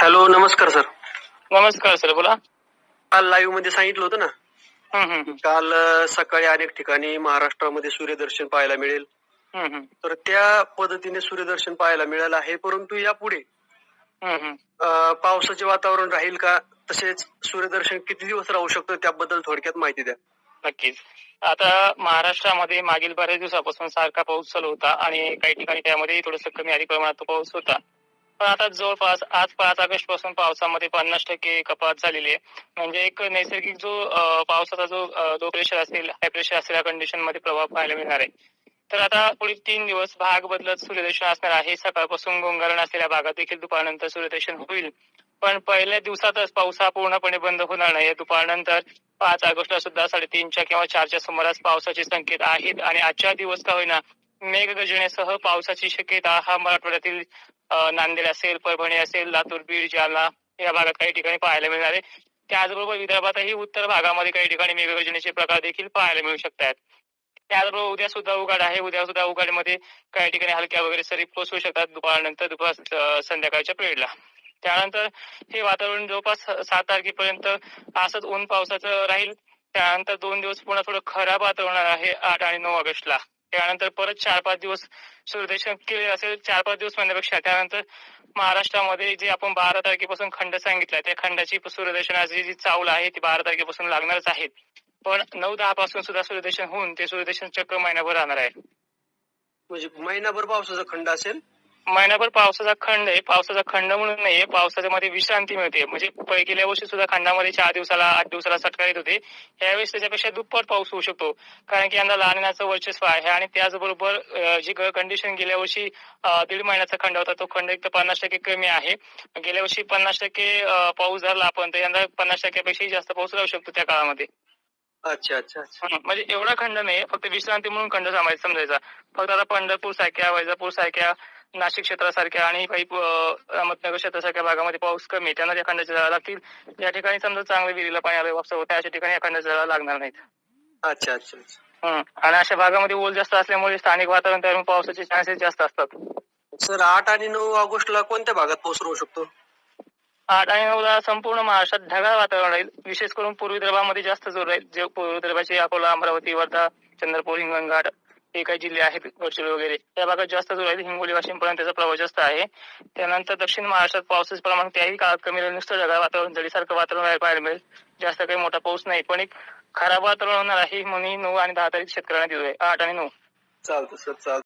Hello नमस्कार sir. नमस्कार sir बोला. काल लाईव्हमध्ये सांगितलं होतं ना? हम्म, हम्म, काल अं, सकाळी अनेक ठिकाणी महाराष्ट्रामध्ये सूर्यदर्शन पाहायला मिळेल. हम्म, हम्म, तर त्या पद्धतीने सूर्यदर्शन पाहायला मिळालं आहे परंतु यापुढे हम्म, हम्म. अं, पावसाचे वातावरण राहील का? तसेच सूर्यदर्शन किती दिवस राहू शकतं? त्याबद्दल थोडक्यात माहिती द्या. नक्कीच. आता महाराष्ट्रामध्ये मागील बऱ्याच दिवसापासून सारखा पाऊस चालू होता आणि काही ठिकाणी त्यामध्ये थोडस कमी अधिक प्रमाणात तो पाऊस होता. पण आता जवळपास आज पाच ऑगस्टपासून पावसामध्ये पन्नास टक्के कपात झालेली आहे. म्हणजे एक नैसर्गिक जो पावसाचा जो लो प्रेशर असेल हाय प्रेशर असेल या कंडिशनमध्ये प्रभाव पाहायला मिळणार आहे. तर आता पुढील तीन दिवस भाग बदलत सूर्यदर्शन असणार आहे. सकाळपासून गोंगारण असलेल्या भागात देखील दुपारनंतर सूर्यदर्शन होईल. पण पहिल्या दिवसातच पाऊस हा पूर्णपणे बंद होणार नाही. दुपारनंतर पाच ऑगस्टला सुद्धा साडेतीनच्या किंवा चारच्या सुमारास पावसाचे संकेत आहेत. आणि आजच्या दिवस का होईना मेघगर्जनेसह पावसाची शक्यता हा मराठवाड्यातील नांदेड असेल परभणी असेल लातूर बीड जालना या भागात काही ठिकाणी पाहायला मिळणार आहे. त्याचबरोबर विदर्भातही उत्तर भागामध्ये काही ठिकाणी मेघगर्जनेचे प्रकार देखील पाहायला मिळू शकतात. त्याचबरोबर उद्या सुद्धा उघाड आहे. उद्या सुद्धा उघाडमध्ये काही ठिकाणी हलक्या वगैरे सरी पोचवू शकतात. दुपारनंतर दुपार संध्याकाळच्या पिरियडला त्यानंतर हे वातावरण जवळपास सात तारखेपर्यंत असंच ऊन पावसाचं राहील. त्यानंतर दोन दिवस पुन्हा थोडं खराब वातावरण आहे. आठ आणि नऊ ऑगस्टला. त्यानंतर परत चार पाच दिवस सूर्यदर्शन केले असेल चार पाच दिवस म्हणण्यापेक्षा त्यानंतर महाराष्ट्रामध्ये जे आपण बारा तारखेपासून खंड सांगितलाय त्या खंडाची सूर्यदर्शनाची जी चावल आहे ती बारा तारखेपासून लागणारच आहे पण नऊ दहा पासून सुद्धा सूर्यदर्शन होऊन ते सूर्यदर्शन चक्र महिनाभर राहणार आहे. म्हणजे महिनाभर पावसाचा खंड असेल महिनाभर पावसाचा खंड आहे. पावसाचा खंड म्हणून नाहीये पावसाच्या मध्ये विश्रांती मिळते. म्हणजे गेल्या वर्षी सुद्धा खंडामध्ये चार दिवसाला आठ दिवसाला सटका येत होते. यावेळेस त्याच्यापेक्षा दुप्पट पाऊस होऊ शकतो. कारण की यंदा लानिनाचं वर्चस्व आहे आणि त्याचबरोबर जी कंडिशन गेल्या वर्षी दीड महिन्याचा खंड होता तो खंड एक तर पन्नास टक्के कमी आहे. गेल्या वर्षी पन्नास टक्के पाऊस धरला आपण तर यंदा पन्नास टक्क्यापेक्षाही जास्त पाऊस राहू शकतो त्या काळामध्ये. अच्छा अच्छा म्हणजे एवढा खंड नाही फक्त विश्रांती म्हणून खंड समाज समजायचा. फक्त आता पंढरपूर सारख्या वैजापूर सारख्या नाशिक क्षेत्रासारख्या आणि काही अहमदनगर क्षेत्रासारख्या भागामध्ये पाऊस कमी. त्यांना त्या खंडाच्या झाडा लागतील. या ठिकाणी समजा चांगलं विहिरीला पाणी आलं वापसा होतं अशा ठिकाणी या खंडाच्या झाडा लागणार नाहीत. अच्छा अच्छा हं. आणि अशा भागामध्ये ओल जास्त असल्यामुळे स्थानिक वातावरण तयार पावसाचे चान्सेस जास्त असतात. सर आठ आणि नऊ ऑगस्टला कोणत्या भागात पाऊस राहू शकतो? आठ आणि नऊला संपूर्ण महाराष्ट्रात ढगाळ वातावरण राहील. विशेष करून पूर्व विदर्भामध्ये जास्त जोर राहील. जे पूर्व विदर्भाचे अकोला अमरावती वर्धा चंद्रपूर हिंगणघाट हे काही जिल्हे आहेत गडचिरोली वगैरे त्या भागात जास्त जो आहे. हिंगोली वाशिम पर्यंत त्याचा प्रभाव जास्त आहे. त्यानंतर दक्षिण महाराष्ट्रात पावसाचे प्रमाण त्याही काळात कमी राहील. नुसतं ढगाळ वातावरण जडीसारखं वातावरण पाहायला मिळेल. जास्त काही मोठा पाऊस नाही. पण एक खराब वातावरण होणार आहे म्हणून नऊ आणि दहा तारीख शेतकऱ्यांना दिलोय. आठ आणि नऊ. चालतं सर चालतं.